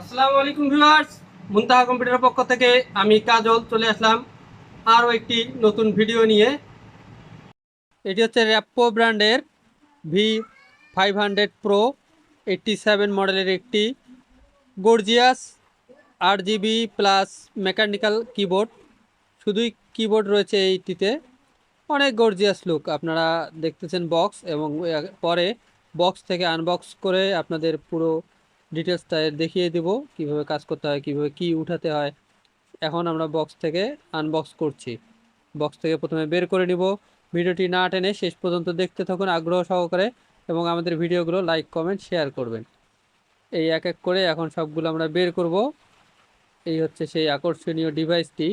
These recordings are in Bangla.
আসসালামু আলাইকুম ভিউয়ার্স, মুনতাহা কম্পিউটারের পক্ষ থেকে আমি কাজল চলে আসলাম আরও একটি নতুন ভিডিও নিয়ে। এটি হচ্ছে র্যাপো ব্র্যান্ডের V five hundred pro eighty seven মডেলের একটি গর্জিয়াস আট জিবি প্লাস মেকানিক্যাল কিবোর্ড শুধুই কিবোর্ড রয়েছে এইটিতে। অনেক গর্জিয়াস লুক আপনারা দেখতেছেন বক্স এবং পরে বক্স থেকে আনবক্স করে আপনাদের পুরো ডিটেলসটা দেখিয়ে দেব, কীভাবে কাজ করতে হয়, কীভাবে কি উঠাতে হয়। এখন আমরা বক্স থেকে আনবক্স করছি। বক্স থেকে প্রথমে বের করে নিব। ভিডিওটি না টেনে শেষ পর্যন্ত দেখতে থাকুন আগ্রহ সহকারে এবং আমাদের ভিডিওগুলো লাইক কমেন্ট শেয়ার করবেন। এই এক এক করে এখন সবগুলো আমরা বের করব। এই হচ্ছে সেই আকর্ষণীয় ডিভাইসটি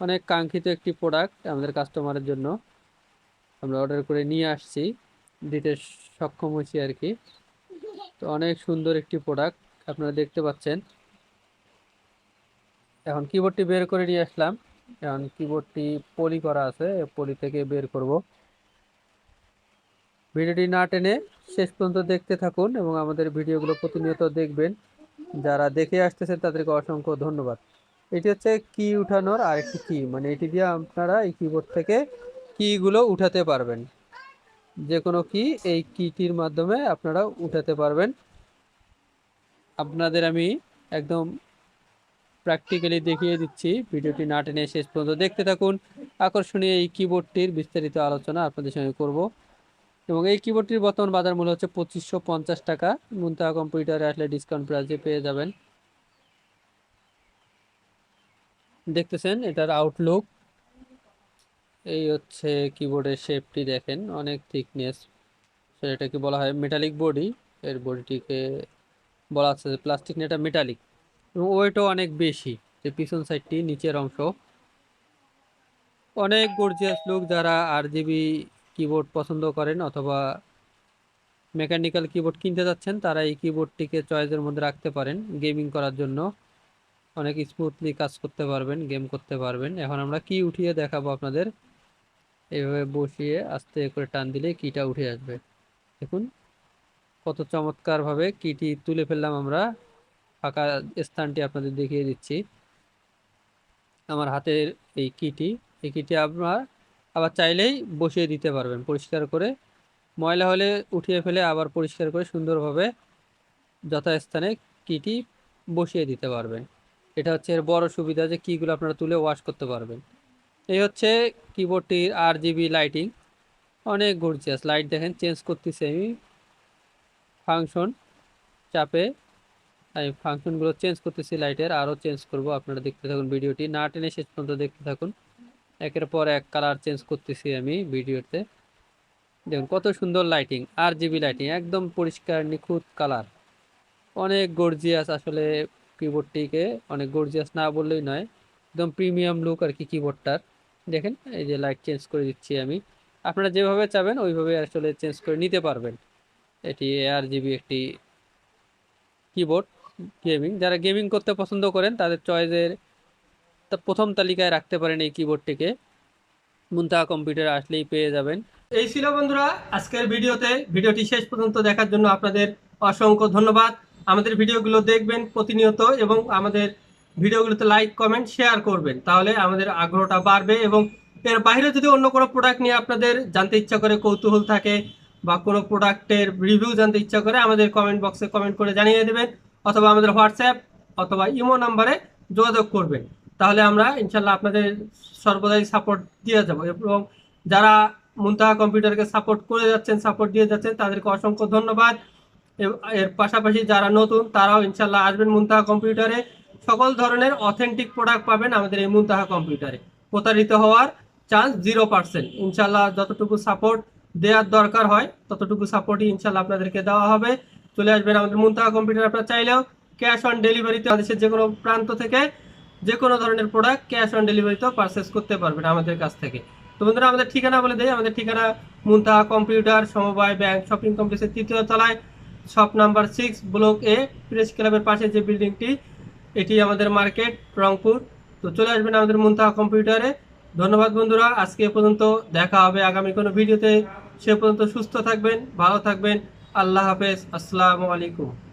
অনেক কাঙ্ক্ষিত একটি প্রোডাক্ট আমাদের কাস্টমারের জন্য। আমরা অর্ডার করে নিয়ে আসছি। দিতে সক্ষম হয়েছি আর কি। তো অনেক সুন্দর একটি প্রোডাক্ট আপনারা দেখতে পাচ্ছেন। এখন কিবোর্ডটি বের করে নিয়ে আসলাম। এখন কিবোর্ডটি পলি করা আছে পলি থেকে বের করব। ভিডিওটি না টেনে শেষ পর্যন্ত দেখতে থাকুন এবং আমাদের ভিডিওগুলো প্রতিনিয়ত দেখবেন। যারা দেখে আসতেছেন, তাদেরকে অসংখ্য ধন্যবাদ। এটি হচ্ছে কি উঠানোর আরেকটি কি মানে এটি দিয়ে আপনারা এই কিবোর্ড থেকে কিগুলো উঠাতে পারবেন। যে কোনো কি এই কিটির মাধ্যমে আপনারা উঠাতে পারবেন। আপনাদের আমি একদম প্র্যাকটিক্যালি দেখিয়ে দিচ্ছি, ভিডিওটি না টেনে শেষ পর্যন্ত দেখতে থাকুন। আকর্ষণীয় এই কিবোর্ডটির বিস্তারিত আলোচনা আপনাদের সঙ্গে করব। এবং এই কিবোর্ডটির বর্তমান বাজার মূল্য হচ্ছে পঁচিশশো পঞ্চাশ টাকা। মুন্তাহা কম্পিউটারে আসলে ডিসকাউন্ট প্রাইসে পেয়ে যাবেন। দেখতেছেন, এটার আউটলুক এই হচ্ছে কিবোর্ডের শেপটি দেখেন, অনেক থিকনেস এটাকে বলা হয় মেটালিক বডি এর বডিটিকে বলা হচ্ছে প্লাস্টিক না, এটা মেটালিক এবং ওয়েটও অনেক বেশি, যে পিছন সাইডটি নিচের অংশ। অনেক গর্জিয়াস লোক যারা আর জিবি কিবোর্ড পছন্দ করেন অথবা মেকানিক্যাল কিবোর্ড কিনতে যাচ্ছেন, তারা এই কিবোর্ডটিকে চয়েসের মধ্যে রাখতে পারেন গেমিং করার জন্য। অনেক স্মুথলি কাজ করতে পারবেন গেম করতে পারবেন। এখন আমরা কি উঠিয়ে দেখাবো আপনাদের? এইভাবে বসিয়ে আস্তে করে টান দিলে কিটা উঠে আসবে। দেখুন, কত চমৎকারভাবে কিটি তুলে ফেললাম আমরা। ফাঁকা স্থানটি আপনাদের দেখিয়ে দিচ্ছি। আমার হাতের এই কিটি এই কিটি আপনার আবার চাইলেই বসিয়ে দিতে পারবেন পরিষ্কার করে। ময়লা হলে উঠিয়ে ফেলে আবার পরিষ্কার করে সুন্দরভাবে যথাস্থানে কিটি বসিয়ে দিতে পারবেন। এটা হচ্ছে এর বড় সুবিধা যে কিগুলো আপনারা তুলে ওয়াশ করতে পারবেন। এই হচ্ছে কিবোর্ডটির আর জিবি লাইটিং অনেক গর্জিয়াস লাইট দেখেন চেঞ্জ করতেছি আমি। ফাংশন চাপে আমি ফাংশনগুলো চেঞ্জ করতেছি লাইটের আরও চেঞ্জ করব, আপনারা দেখতে থাকুন ভিডিওটি না টেনে শেষ পর্যন্ত দেখতে থাকুন। একের পর এক কালার চেঞ্জ করতেছি আমি ভিডিওতে দেখুন, কত সুন্দর লাইটিং আর জিবি লাইটিং একদম পরিষ্কার, নিখুঁত কালার অনেক গর্জিয়াস আসলে কিবোর্ডটিকে অনেক গর্জিয়াস না বললেই নয়। একদম প্রিমিয়াম লুক আর কি কিবোর্ডটার দেখেন, এই যে লাইট চেঞ্জ করে দিচ্ছি আমি। আপনারা যেভাবে চাবেন, ওইভাবে আসলে চেঞ্জ করে নিতে পারবেন। এটি আর জিবি একটি কিবোর্ড গেমিং যারা গেমিং করতে পছন্দ করেন, তাদের চয়েসের প্রথম তালিকায় রাখতে পারেন এই কিবোর্ডটিকে মুন্তাহা কম্পিউটার আসলেই পেয়ে যাবেন। এই ছিল বন্ধুরা, আজকের ভিডিওতে। ভিডিওটি শেষ পর্যন্ত দেখার জন্য আপনাদের অসংখ্য ধন্যবাদ। আমাদের ভিডিওগুলো দেখবেন প্রতিনিয়ত এবং আমাদের ভিডিওগুলোতে লাইক কমেন্ট শেয়ার করবেন। তাহলে আমাদের আগ্রহটা বাড়বে এবং এর বাইরে যদি অন্য কোনো প্রোডাক্ট নিয়ে আপনাদের জানতে ইচ্ছা করে কৌতূহল থাকে বা কোনো প্রোডাক্টের রিভিউ জানতে ইচ্ছা করে আমাদের কমেন্ট বক্সে কমেন্ট করে জানিয়ে দেবেন অথবা আমাদের হোয়াটসঅ্যাপ অথবা ইমো নাম্বারে যোগাযোগ করবেন। তাহলে আমরা ইনশাল্লাহ আপনাদের সর্বদাই সাপোর্ট দিয়ে যাব এবং যারা মুন্তাহা কম্পিউটারকে সাপোর্ট করে যাচ্ছেন সাপোর্ট দিয়ে যাচ্ছেন, তাদেরকে অসংখ্য ধন্যবাদ। এর- পাশাপাশি যারা নতুন, তারাও ইনশাল্লাহ আসবেন মুন্তাহা কম্পিউটারে। সকল ধরনের অথেন্টিক প্রোডাক্ট পাবেন আমাদের এই মুন্তাহা কম্পিউটারে প্রতারিত হওয়ার চান্স জিরো পার্সেন্ট ইনশাল্লাহ যতটুকু সাপোর্ট দেওয়ার দরকার হয়, ততটুকু সাপোর্টই ইনশাল্লাহ আপনাদেরকে দেওয়া হবে। চলে আসবেন আমাদের মুন্তাহা কম্পিউটার আপনারা চাইলেও ক্যাশ অন ডেলিভারিতে দেশের যে কোনো প্রান্ত থেকে যে কোনো ধরনের প্রোডাক্ট ক্যাশ অন ডেলিভারিতেও পারচেস করতে পারবেন আমাদের কাছ থেকে। তো বন্ধুরা, আমাদের ঠিকানা বলে দেয় আমাদের ঠিকানা মুন্তাহা কম্পিউটার সমবায় ব্যাংক শপিং কমপ্লেক্সের তৃতীয় তলায় shop number six block A press ক্লাবের পাশে যে বিল্ডিংটি এটি আমাদের মার্কেট, রংপুর। তো চলে আসবেন আমাদের মুন্তাহা কম্পিউটারে। ধন্যবাদ বন্ধুরা, আজকে এ পর্যন্ত দেখা হবে। আগামী কোনো ভিডিওতে সে পর্যন্ত সুস্থ থাকবেন, ভালো থাকবেন। আল্লাহ হাফেজ। আসসালামু আলাইকুম।